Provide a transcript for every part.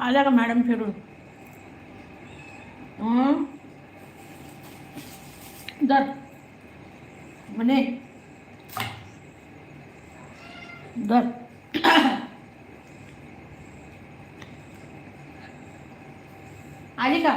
आल्या का मॅडम फिरून हं? दर म्हणे दर आली का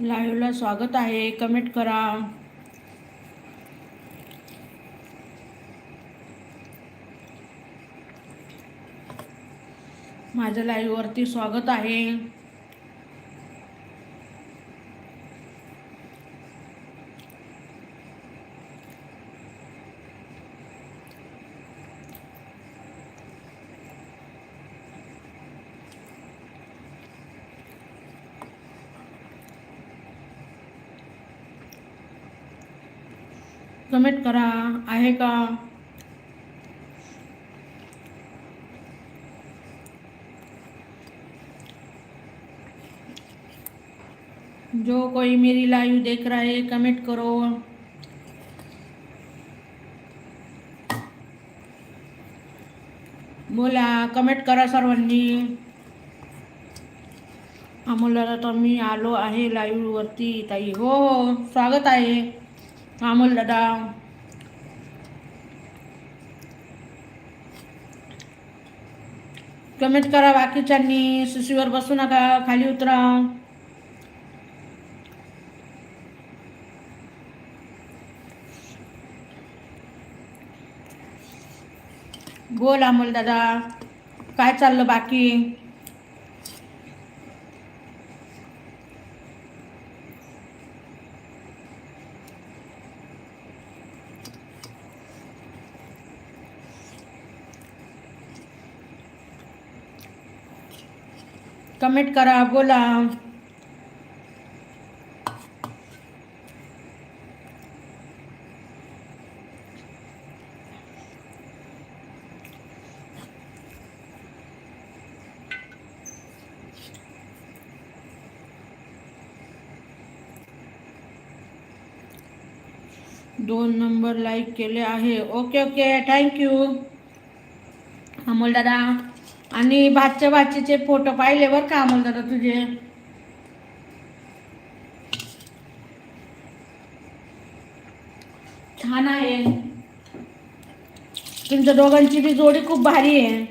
लाईव्हला स्वागत आहे. कमेंट करा. माझ्या लाईव्हवरती स्वागत आहे. कमेंट करा, आहे का? जो कोई मेरी लाइव देख रहा है कमेंट करो। बोला कमेंट करा सर्वांनी। अमोलला तर मी आलो आहे लाईव्हवरती ताई. हो हो, स्वागत आहे. अमोल दादा कमेंट करा बाकीच्यांनी सुशीवर बसू नका खाली उतरा बोल अमोल दादा काय चाललं बाकी कमेंट करा बोला। दोन नंबर लाईक केले आहे. ओके ओके थँक्यू अमोल दादा. आणि भातच्या भाचीचे फोटो पाहिले बरं का अमोल दादा तुझे. छान आहे. तुमच्या दोघांची बी जोडी खूप भारी आहे.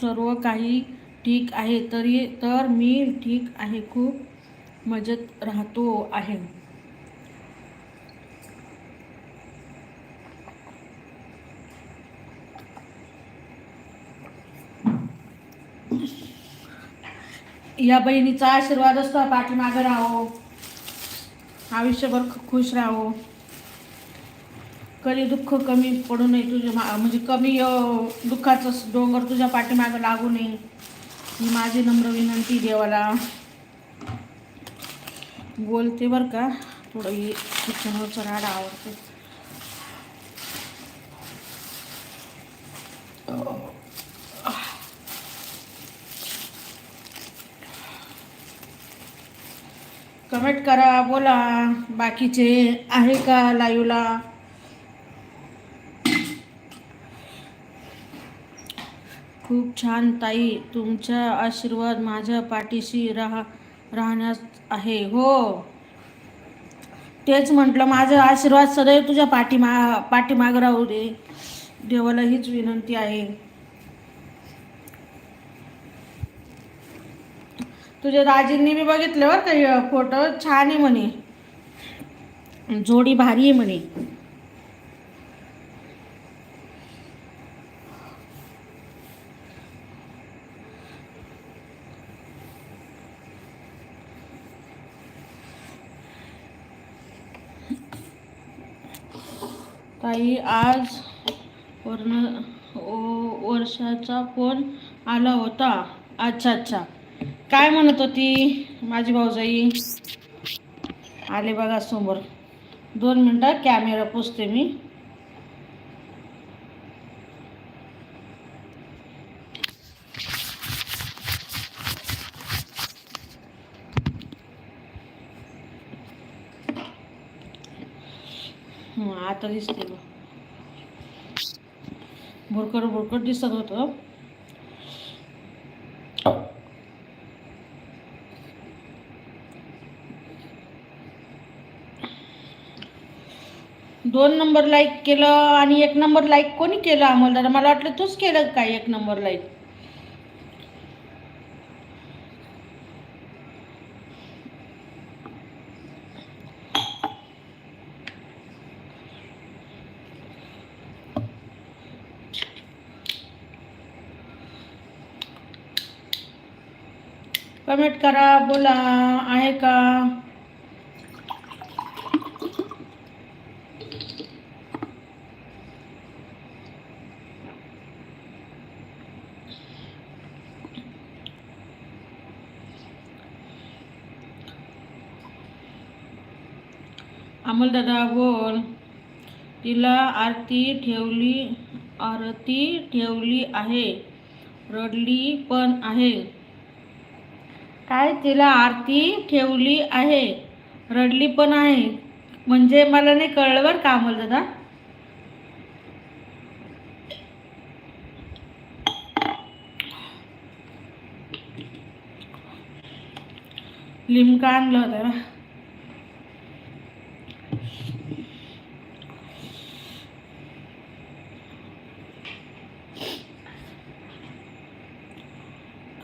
सर्व काही ठीक आहे तरी तर मी ठीक आहे खूप मजेत राहतो आहे. या बहिणीचा आशीर्वाद असतो पाठीमागं राहो. आयुष्यभर खुश राहो. कधी दुःख कमी पडू नये तुझ्या मा म्हणजे कमी दुःखाचं डोंगर तुझ्या पाठीमागं लागू नये. ही माझी नम्र विनंती देवाला. बोलते बरं का? थोडं ही किचनवरचं राडा आवडते कमेंट करा बोला. बाकीचे आहे का लाईव्हला? खूप छान ताई तुमचा आशीर्वाद माझ्या पाठीशी राहा राहण्यास आहे. हो. तेच म्हटलं माझा आशीर्वाद सदैव तुझ्या पाठीमा पाठीमागं राहू दे. देवाला हीच विनंती आहे. तुझ्या दाजींनी मी बघितलं बरं का फोटो. छान आहे म्हणे. जोडी भारी आहे म्हणे. ताई आज वर्ण ओ- वर्षाचा फोन आला होता. अच्छा अच्छा. काय म्हणत होती माझी भाऊजाई? आले बघा समोर. दोन मिनटं कॅमेरा पुसते मी. आता दिसते बघ. भुरकर भुरकट दिसत होतं. दोन नंबर लाईक केलं आणि एक नंबर लाईक कोणी केलं आम्हाला दादा? मला वाटलं तूच केलं काय एक नंबर लाईक कमेंट करा बोला आहे का? अमोल दादा बोल तिला आरती ठेवली आरती ठेवली आहे रडली पण आहे. काय तिला आरती ठेवली आहे रडली पण आहे म्हणजे मला नाही कळलं बरं का अमलदादा? लिमका आणलं होतं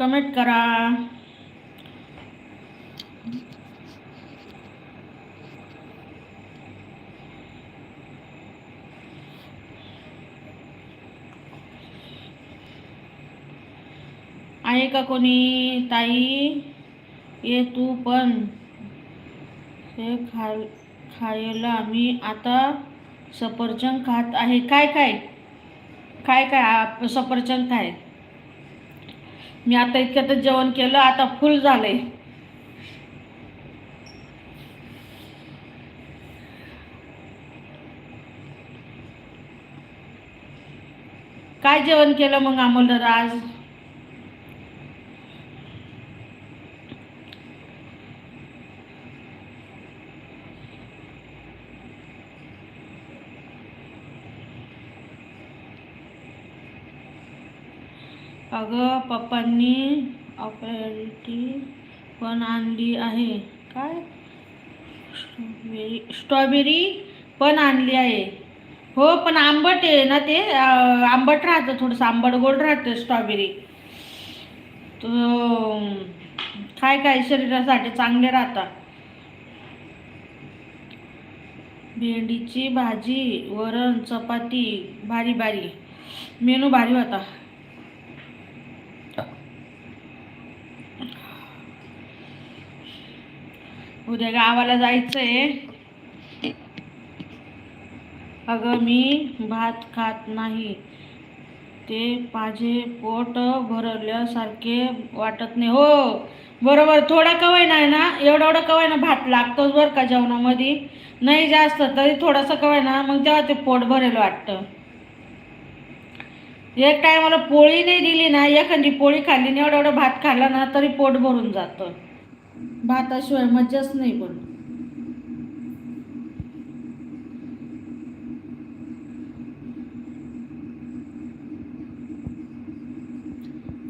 कमेंट करा. आहे का कोणी? ताई ये तू पण. हे खा खायला मी आता सफरचंद खात आहे. काय काय? काय काय? आप- सफरचंद खाय. मी आता इतक्यातच जेवण केलं आता फुल झालंय. काय जेवण केलं मग अमोल दादा आज? अगं पप्पांनी अपॅरिटी पण आणली आहे. काय? स्ट्रॉबेरी स्ट्रॉबेरी पण आणली आहे. हो पण आंबट आहे ना ते? आंबट राहतं थोडंसं आंबट गोड राहतं स्ट्रॉबेरी. तो काय काय शरीरासाठी चांगले राहतात? भेंडीची भाजी वरण चपाती भारी भारी मेनू भारी होता. उद्या गावाला जायचंय. अगं मी भात खात नाही. ते माझे पोट भरल्यासारखे वाटत नाही. हो बरोबर. थोडा कवय नाही ना? एवढा एवढा कवय ना भात लागतोच बरं का जेवणामध्ये. नाही जास्त तरी थोडासा कवय ना मग तेव्हा ते पोट भरेल वाटतं. एक टायमाला पोळी नाही दिली ना एखादी पोळी खाल्ली नाही एवढा एवढा भात खाल्ला ना तरी पोट भरून जातं. भाताशिवाय मज्जाच नाही पण.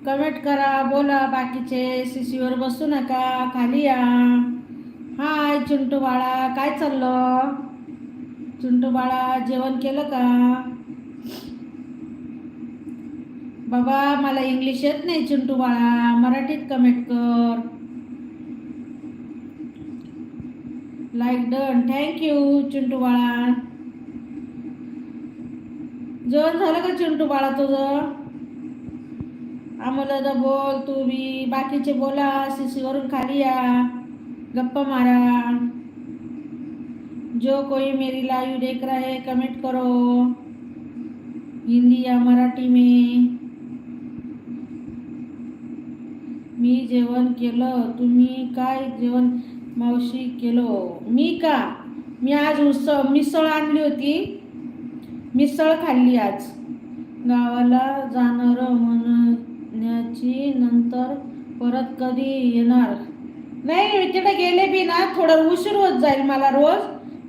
कमेंट करा बोला बाकीचे सीसीवर बसू नका खाली या. हाय चिंटू बाळा काय चाललं? चिंटू बाळा जेवण केलं का? बाबा मला इंग्लिश येत नाही चिंटू बाळा मराठीत कमेंट कर. लाईक डन थँक्यू चिंटू बाळा जेवण झालं का चिंटू बाळा तुझं? आम्हाला बोल तू बी. बाकीचे बोला. शिशीवरून खाली या. गप्पा मारा. जो कोई मेरी लाइव देख रहा है कमेंट करो. हिंदी या मराठी में. मी जेवण केलं. तुम्ही काय जेवण मावशी केलो मी का? मी आज उसळ मिसळ आणली होती. मिसळ खाल्ली आज. गावाला जाणार म्हणण्याची नंतर परत कधी येणार? नाही मी तिथे गेले बी ना थोडं उशीर होत जाईल मला रोज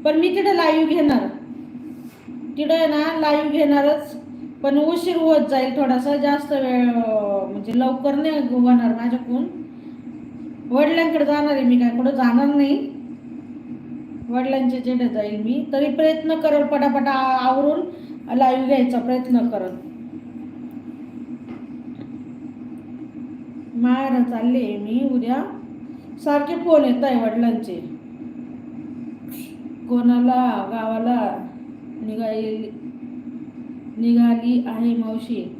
पण मी तिथे लाईव्ह घेणार. तिथे ना लाईव्ह घेणारच पण उशीर होत जाईल थोडासा जास्त वेळ म्हणजे लवकर नाही होणार माझ्याकडून. वडिलांकडे जाणार आहे मी काय कुठं जाणार नाही. वडिलांच्या जेडे जाईल मी. तरी प्रयत्न करेल पटापटा आवरून लाईव्ह घ्यायचा प्रयत्न करल. माहेर चालले मी उद्या. सारखे फोन येत आहे वडिलांचे. कोणाला गावाला निघाली निघाली आहे मावशी.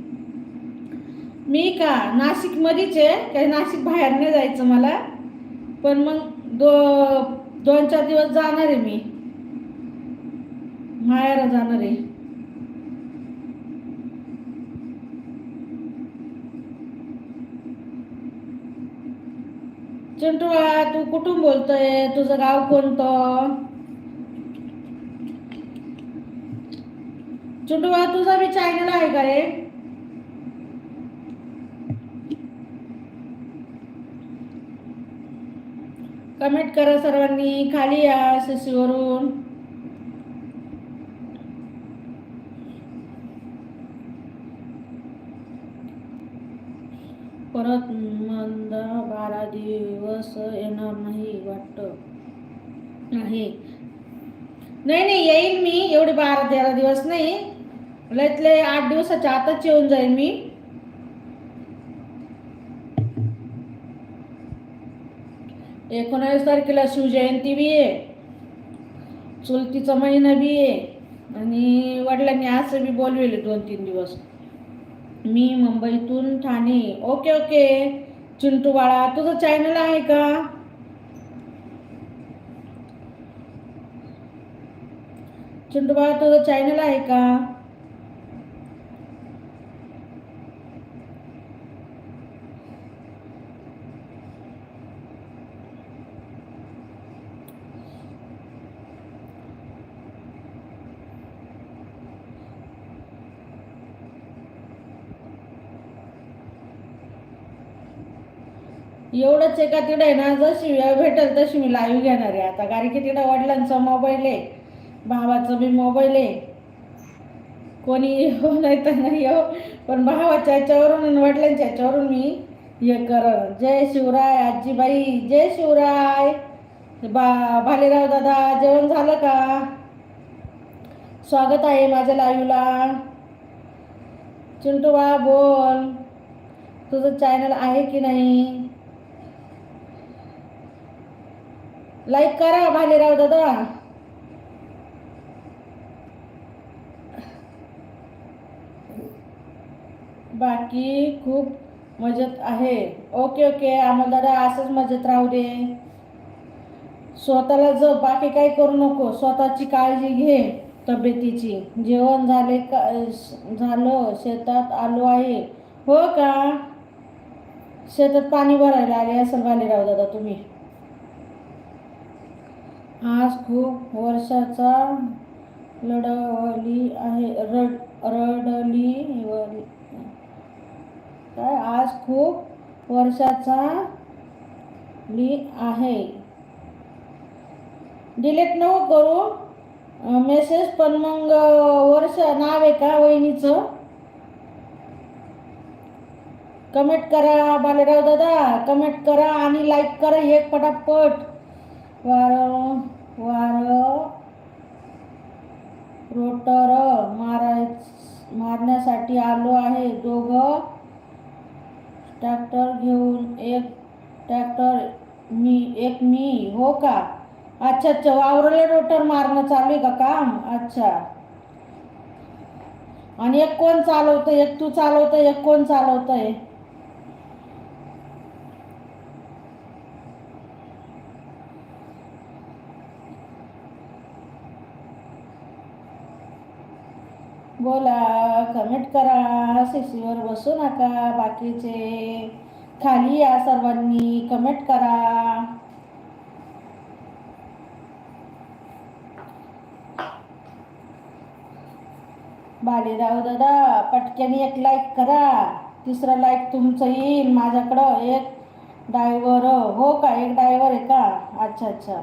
मी का? नाशिक मध्येच आहे. काही नाशिक बाहेर नाही जायचं मला. पण मग दो दोन चार दिवस जाणार आहे मी. मायाला जाणार आहे. चिंटुळा तू कुठून बोलतोय? तुझं गाव कोणतं? चिंटुळा तुझा मी चॅनल आहे का रे? कमेंट करा सर्वांनी खाली या शिशीवरून परत मंद बारा दिवस येणार नाही वाटत. आहे नाही नाही येईल मी. एवढे बारा तेरा दिवस नाही. लयतले आठ दिवसाच्या आताच येऊन जाईल मी. एकोणावीस तारखेला शिवजयंती बी आहे. चुलतीचा महिना बी आहे. आणि वडिलांनी असं बी बोलविले दोन तीन दिवस. मी मुंबईतून ठाणे. Okay okay. चिंटू बाळा तुझं चॅनल आहे का? चिंटू बाळा तुझं चॅनल आहे का? एवढंच एका का तिकडे आहे ना जशी वेळ भेटेल तशी मी लाईव्ह घेणार आहे आता. कारण की तिकडे वडिलांचा मोबाईल आहे भावाचा बी मोबाईल आहे. कोणी येऊ नाही तर नाही येऊ. पण भावाच्या याच्यावरून आणि वडिलांच्या याच्यावरून मी हे कर जय शिवराय आजीबाई जय शिवराय. बा भालेराव दादा जेवण झालं का? स्वागत आहे माझ्या लाईव्हला चिंटू बाळा बोल. तुझं चॅनल आहे की नाही? लाईक करा भालेराव दादा. बाकी खूप मजेत आहे. ओके ओके अमोल दादा असंच मजेत राहू दे. स्वतःला जप बाकी काही करू नको. स्वतःची काळजी घे तब्येतीची. जेवण झाले का झालं शेतात आलो आहे. हो का? शेतात पाणी भरायला आले असेल भालेराव दादा तुम्ही. आज खूप वर्षाचा लढवली आहे. रड रडली काय? आज खूप वर्षाचा ली आहे. डिलीट नको करू. मेसेज पण मग वर्ष नाव आहे का वहिनीचं? कमेंट करा बालेराव दादा. कमेंट करा आणि लाईक करा. एक पटापट. वार. वार रोटर माराय मारण्यासाठी आलो आहे. दोघं ट्रॅक्टर घेऊन एक ट्रॅक्टर मी एक मी हो का? अच्छा अच्छा वावरले रोटर मारणं चालू आहे का काम? अच्छा. आणि एक कोण चालवतं एक तू चालवतं एक कोण चालवतंय? बोला कमेंट करा सीसीवर बसू नका बाकीचे. खाली या सर्वांनी कमेंट करा. बालेराव दादा पटक्याने एक लाईक करा. तिसरा लाईक तुमचं येईल माझ्याकडं एक डायव्हर हो का? एक डायव्हर आहे का? अच्छा अच्छा.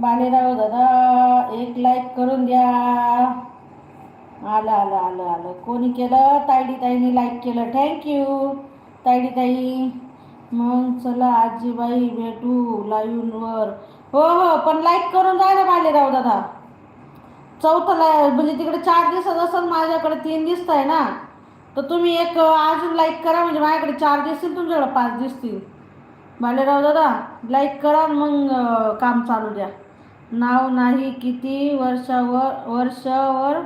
बालेराव दादा एक लाईक करून द्या. आलं आलं आलं आलं. कोणी केलं? तायडी ताईने लाईक केलं. थँक्यू तायडी ताई मग चला आजीबाई भेटू लाईव्हवर हो हो पण लाईक करून जा ना बालेराव दादा. चौथं लाय म्हणजे तिकडे चार दिवसात असेल माझ्याकडे तीन दिसत आहे ना. तर तुम्ही एक अजून लाईक करा म्हणजे माझ्याकडे चार दिसतील तुमच्याकडे पाच दिसतील. बालेराव दादा लाईक करा मग काम चालू द्या. नाव नाही किती वर्षावर वर्षावर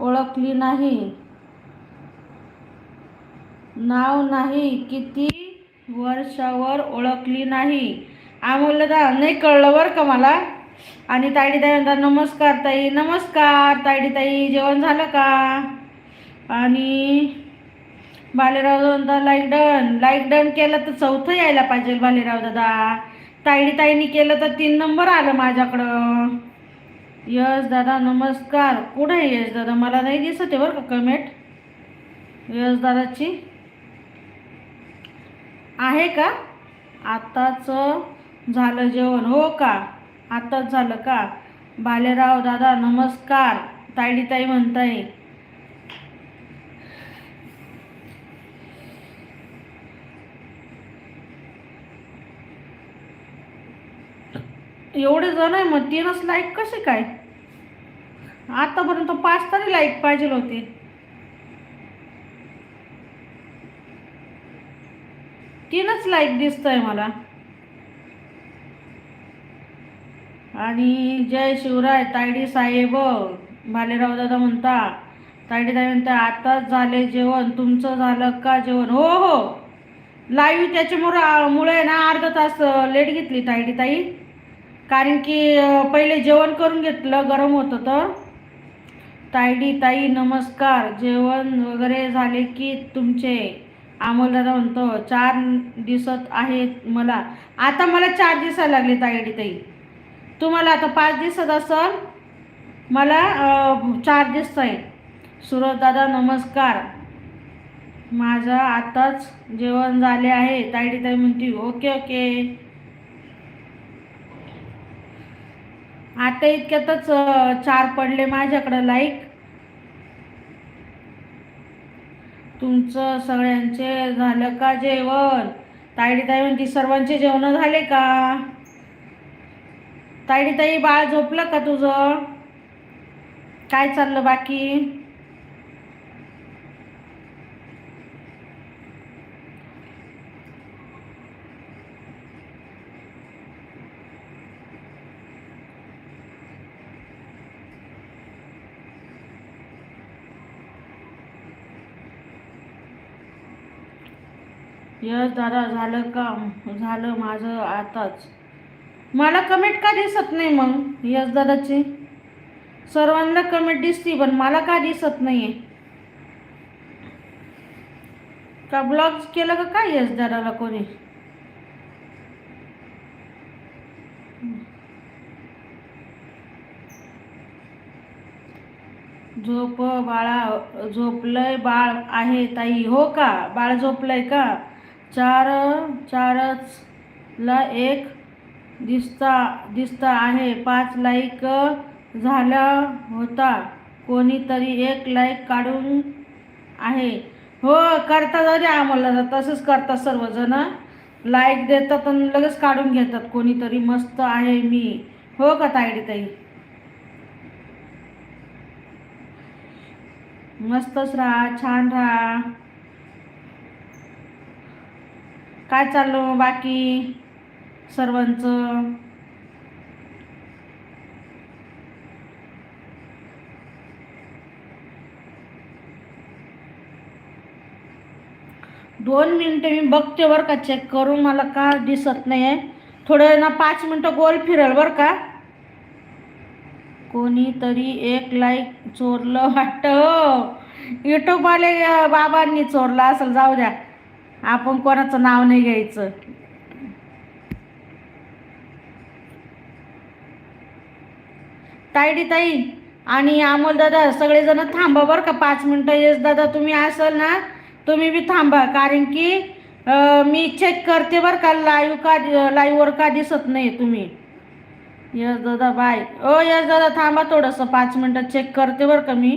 ओळखली नाही. नाव नाही किती वर्षावर ओळखली नाही. आम्हाला दा नाही कळलं बरं का मला. आणि ताईडी ताई म्हणतात नमस्कार ताई नमस्कार ताईडी ताई जेवण झालं का? आणि बालेराव दादा लाईक डन लाईक डन केलं तर चौथं यायला पाहिजे बालेराव दादा. ताईडी ताईनी केलं तर तीन नंबर आलं माझ्याकडं. यश दादा नमस्कार. कुठं आहे यश दादा? मला नाही दिसत आहे बरं का कमेंट यश दादाची? आहे का? आताच झालं जेवण. हो का? आताच झालं का? बालेराव दादा नमस्कार. ताईडी ताई म्हणताय. एवढे जण आहे मग तीनच लाईक कसे काय? आतापर्यंत पाच तरी लाईक पाहिजे होते. तीनच लाईक दिसतंय मला. आणि जय शिवराय तायडी साहेब भालेराव दादा म्हणता तायडी ताई म्हणता आताच झाले जेवण तुमचं झालं का जेवण? हो हो. लाईव्ह त्याच्यामुळं मुळे ना अर्धा तास लेट घेतली तायडी ताई. कारण की पहिले जेवण करून घेतलं गरम होत होतं तायडी ताई नमस्कार. जेवण वगैरे झाले की तुमचे आमोलदादा म्हणतो चार दिसत आहेत मला. आता मला चार दिसायला लागले तायडी ताई. तुम्हाला आता पाच दिसत असल मला चार दिसत आहे सुरजदादा नमस्कार. माझं आताच जेवण झाले आहे. तायडी ताई म्हणते ओके ओके. आता इतक्यातच चार पडले माझ्याकडं लाईक तुमचं सगळ्यांचे झालं का जेवण? ताईडीताई म्हणती सर्वांचे जेवण झाले का? ताईडीताई बाळ झोपलं का तुझं? काय चाललं बाकी? यस दादा झालं का झालं माझं आताच. मला कमेंट का दिसत नाही मग? यस दादाची. सर्वांना कमेंट दिसती पण मला का दिसत नाही आहे का ब्लॉग केलं का काय यश दादाला कोणी? झोप बाळा झोपलंय बाळ आहे ताई. हो का? बाळ झोपलंय का? चार चारच ला एक दिसता दिसता आहे. पाच लाईक झाला होता. कोणीतरी एक लाईक काढून आहे. हो करता अरे आम्हाला. तसंच करतात सर्वजण. लाईक देतात आणि लगेच काढून घेतात. कोणीतरी मस्त आहे मी. हो का ताईडी ताई मस्तच राहा छान राहा. काय चाललं बाकी? सर्वांचं? दोन मिनटं मी बघते बरं का चेक करून मला का दिसत नाही आहे थोडं ना पाच मिनटं गोल फिरल बरं का? कोणीतरी एक लाईक चोरलं वाटतं. हो. युट्यूबवाले बाबांनी चोरला असेल जाऊ द्या. आपण कोणाचं नाव नाही घ्यायचं. ताईडी ताई आणि अमोल दादा सगळेजण थांबा बरं का पाच मिनटं. येस दादा तुम्ही असाल ना तुम्ही बी थांबा कारण की मी चेक करते बरं का लाईव्ह का लाईव्हवर का दिसत नाही तुम्ही. यस दादा बाय ओ यस दादा थांबा थोडंसं पाच मिनटं चेक करते बरं का मी.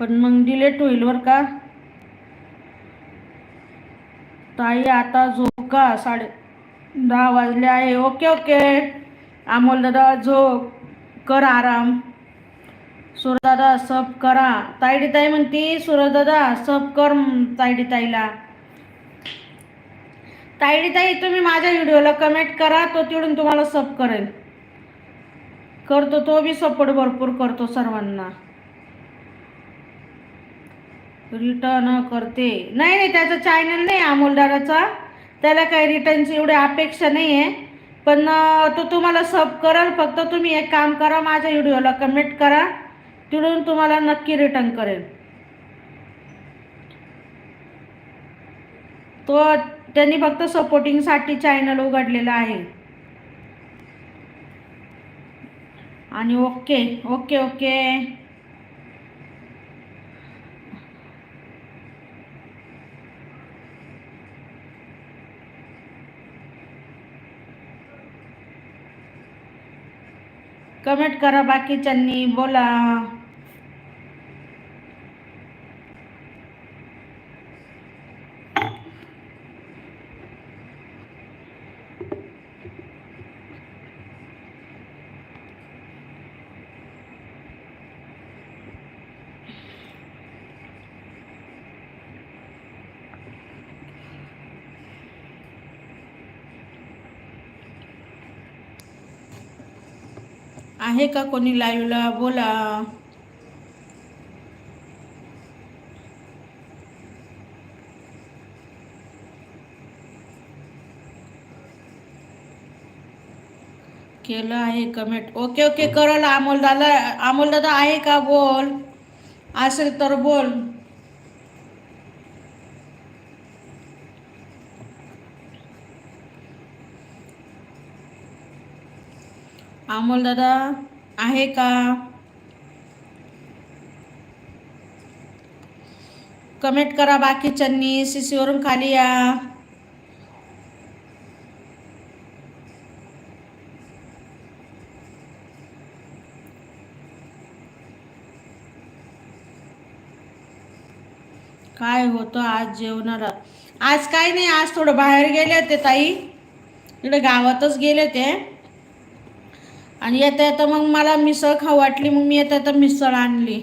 पण मग डिलेट होईल बरं का? ताई आता झोप. का साडे दहा वाजले आहे. Okay okay. अमोल दादा झोप. कर आराम. सूरदादा सब करा. ताईडी ताई म्हणती सूरजदादा सब कर म, ताईडी ताईला. ताईडी ताई तुम्ही माझ्या व्हिडिओला कमेंट करा. तो तिकडून तुम्हाला सब करेल. करतो तो बी सपोर्ट भरपूर करतो सर्वांना. रिटर्न करते. नाही नाही त्याचा चॅनल नाही अमोलदाराचा त्याला काही रिटर्नची एवढी अपेक्षा नाही आहे पण तो तुम्हाला सब करल फक्त तुम्ही एक काम करा माझ्या व्हिडिओला कमेंट करा. तिकडून तुम्हाला नक्की रिटर्न करेल. तो त्यांनी फक्त सपोर्टिंगसाठी चॅनल उघडलेला आहे. आणि ओके ओके ओके कमेंट करा बाकीच्यांनी बोला. आहे का कोणी लाईव्हला? बोला. केलं आहे कमेंट ओके ओके करल अमोल दादा अमोल दादा आहे का? बोल. असेल तर बोल. अमोल दादा आहे का? कमेंट करा बाकीच्यांनी सीसीवरून खाली या. काय होतं आज जेवणाला? आज काय नाही आज थोडं बाहेर गेले होते ताई. इकडे गावातच गेले होते. आणि येता येता मग मला मिसळ खाऊ वाटली मग मी येता येता मिसळ आणली.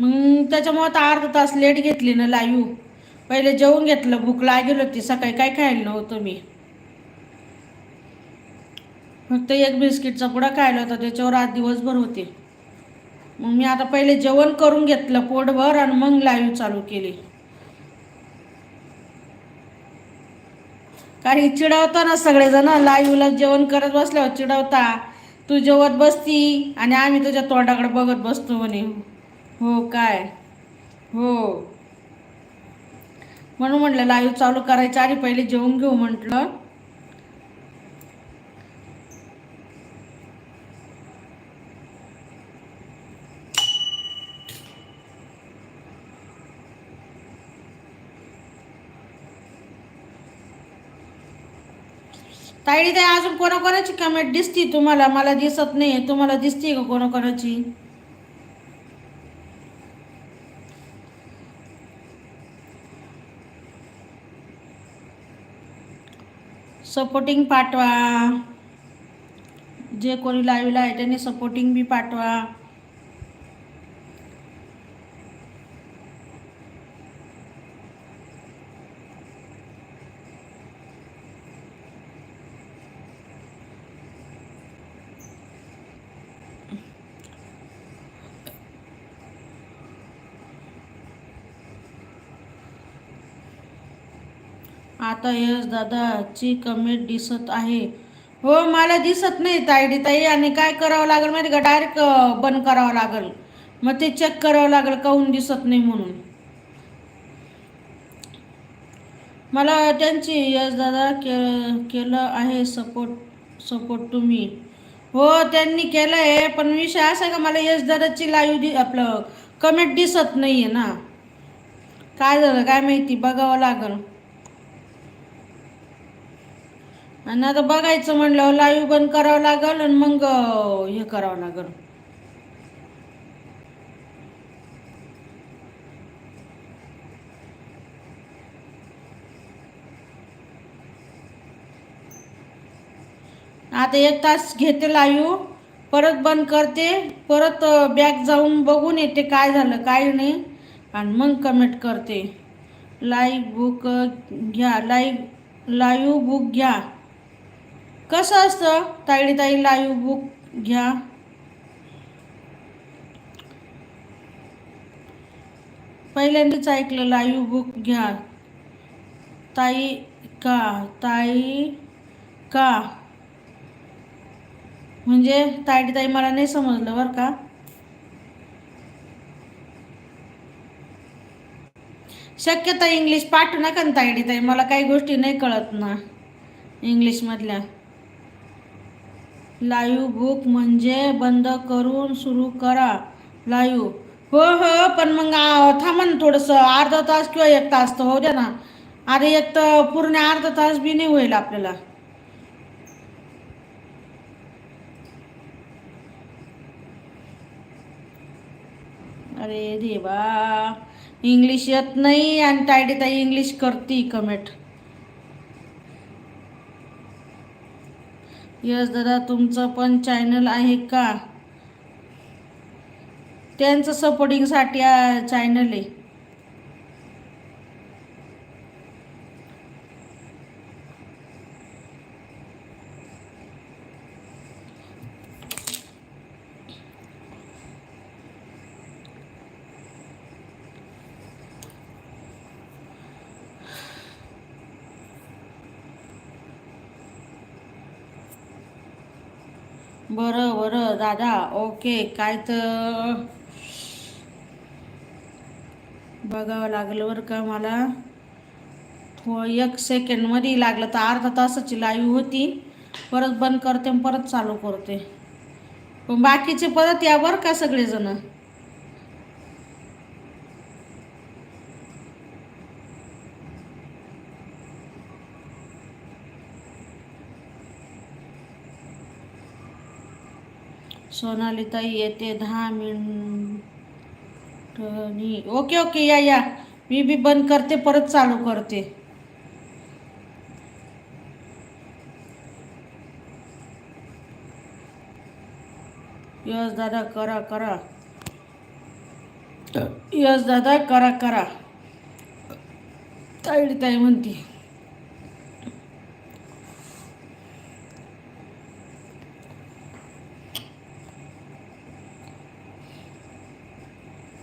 मग त्याच्यामुळं आता अर्धा तास लेट घेतली ना लाईव्ह पहिले जेवून घेतलं भूक लागेल होती सकाळी काय खायला नव्हतं मी. फक्त एक बिस्किटचा पुडा खायला होता त्याच्यावर आज दिवसभर होते. मग मी आता पहिले जेवण करून घेतलं पोटभर आणि मग लाईव्ह चालू केली. कारण चिडवता ना सगळेजण लाईव्हला जेवण करत बसल्यावर चिडवता. तू जेवत बसती आणि आम्ही तुझ्या तोंडाकडे बघत बसतो म्हणे. हो काय? हो. म्हणून म्हटलं लाईव्ह चालू करायच्या आधी पहिले जेवून घेऊ म्हटलं. ताईडी ताई अजून कोणाकोणाची कमेंट दिसती तुम्हाला? मला दिसत नाही तुम्हाला दिसते का कोणाकोणाची? सपोर्टिंग पाठवा. जे कोणी लाईव्हला आहे त्यांनी सपोर्टिंग बी पाठवा. आता यश दादाची कमेंट दिसत आहे. हो मला दिसत नाही ताईडी. ताई आणि काय करावं लागेल माहिती का? डायरेक्ट बंद करावं लागेल. मग ते चेक करावं लागेल काहून दिसत नाही म्हणून. मला त्यांची यश दादा के केलं आहे सपोर्ट सपोर्ट तुम्ही. हो त्यांनी केलं आहे पण विषय असा आहे का मला यश दादाची लाईव्ह दि आपलं कमेंट दिसत नाही आहे ना. काय झालं? काय माहिती? बघावं लागेल. आणि आता बघायचं म्हणलं लाईव्ह बंद करावं लागेल आणि मग हे करावं लागेल. आता एक तास घेते लाईव्ह परत बंद करते परत बॅग जाऊन बघून येते काय झालं काय नाही. आणि मग कमेंट करते. लाईव्ह बुक घ्या लाईव्ह लाईव्ह बुक घ्या. कसं असतं? ताईडी ताई लाईव्ह बुक घ्या. पहिल्यांदाच ऐकलं लाईव्ह बुक घ्या. ताई का? ताई का? म्हणजे ताईडी ताई मला नाही समजलं बरं का. शक्यता इंग्लिश पाठवू नका ना ताईडी ताई मला काही गोष्टी नाही कळत ना. इंग्लिशमधल्या लाईव्ह बुक म्हणजे बंद करून सुरू करा. लाईव्ह हो हो पण मग थांबा ना थोडंसं. अर्धा तास किंवा एक तास तर हो द्या ना. अरे एक तर पूर्ण अर्धा तास बी नाही होईल आपल्याला. अरे देवा. इंग्लिश येत नाही आणि ताईडी ताई इंग्लिश करती कमेंट. यस दादा तुमचं पण चॅनल आहे का? त्यांचं सपोर्टिंगसाठी चॅनल आहे बरं बरं दादा ओके काय तर बघावं लागलं बरं का मला. थो एक सेकंडमध्ये लागलं तर अर्धा तासाची लाईव्ह होती. परत बंद करते परत चालू करते. पण बाकीचे परत या बरं का सगळेजणं? सोनाली ताई येते दहा मिनिटनी ओके ओके या या. मी बी बंद करते परत चालू करते. यस दादा करा करा. यस दादा करा करा. ताईडी ताई म्हणते.